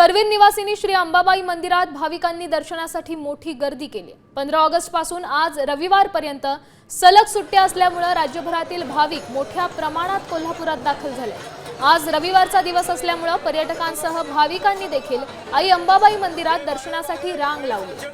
करवीर निवासिनी श्री अंबाबाई मंदिरात भाविकांनी दर्शनासाठी मोठी गर्दी केली. पंधरा ऑगस्टपासून आज रविवारपर्यंत सलग सुट्ट्या असल्यामुळं राज्यभरातील भाविक मोठ्या प्रमाणात कोल्हापुरात दाखल झाले. आज रविवारचा दिवस असल्यामुळं पर्यटकांसह भाविकांनी देखील आई अंबाबाई मंदिरात दर्शनासाठी रांग लावली.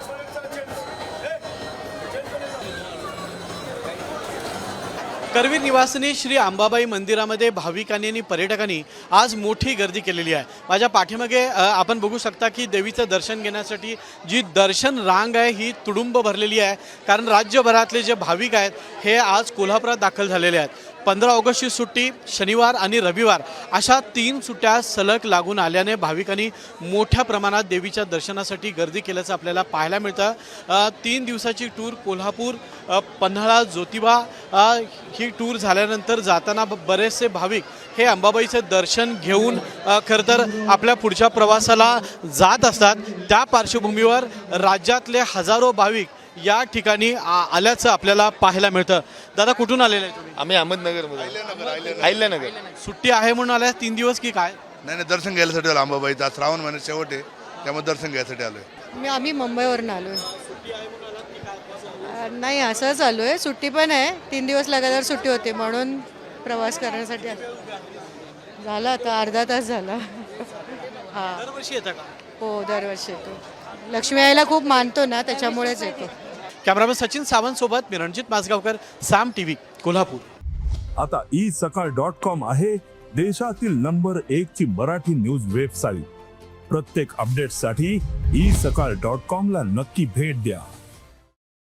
करवीर निवासिनी श्री अंबाबाई मंदिरामध्ये भाविकांनी आणि पर्यटकांनी आज मोठी गर्दी केलेली आहे. माझ्या पाठीमागे आपण बघू शकता की देवीचं दर्शन घेण्यासाठी जी दर्शन रांग आहे ही तुडुंब भरलेली आहे. कारण राज्यभरातले जे भाविक आहेत हे आज कोल्हापुरात दाखल झालेले आहेत. पंधरा ऑगस्टची सुट्टी शनिवार आणि रविवार अशा तीन सुट्ट्या सलग लागून आल्याने भाविकांनी मोठ्या प्रमाणात देवीच्या दर्शनासाठी गर्दी केल्याचं आपल्याला पाहायला मिळतं. तीन दिवसाची टूर कोल्हापूर पन्हाळा ज्योतिबा ही टूर झाल्यानंतर जाताना बरेचसे भाविक हे अंबाबाईचं दर्शन घेऊन खरं तर आपल्या पुढच्या प्रवासाला जात असतात. त्या पार्श्वभूमीवर राज्यातले हजारो भाविक या ठिकाणी आ- आल्याचं आपल्याला पाहायला मिळतं. दादा कुठून आलेले आम्ही अहमदनगर अहिल्यानगर. सुट्टी आहे म्हणून आल्या तीन दिवस की काय? नाही नाही दर्शन घ्यायसाठी आलो अंबाबाईचा. श्रावण महिन्यात शेवट आहे. त्यामुळे दर्शन घ्यायसाठी आलोय. मी आम्ही मुंबईवरून आलो आहे नाही असंच आलो आहे. सुट्टी पण आहे. तीन दिवस लगातार सुट्टी होती म्हणून प्रवास करण्यासाठी. झाला आता अर्धा तास झाला. हां. दरवर्षी येतं का? हो दरवर्षी येतो. लक्ष्मी आईला खूप मानतो ना त्याच्यामुळेच येतो. कॅमेरामॅन सचिन सावंत सोबत मी रणजित माजगावकर साम टीव्ही कोल्हापूर. आता ई सकाळ डॉट कॉम आहे देशातील नंबर एक ची मराठी न्यूज वेबसाईट. प्रत्येक अपडेटसाठी ई सकाळ डॉट कॉम ला नक्की भेट द्या.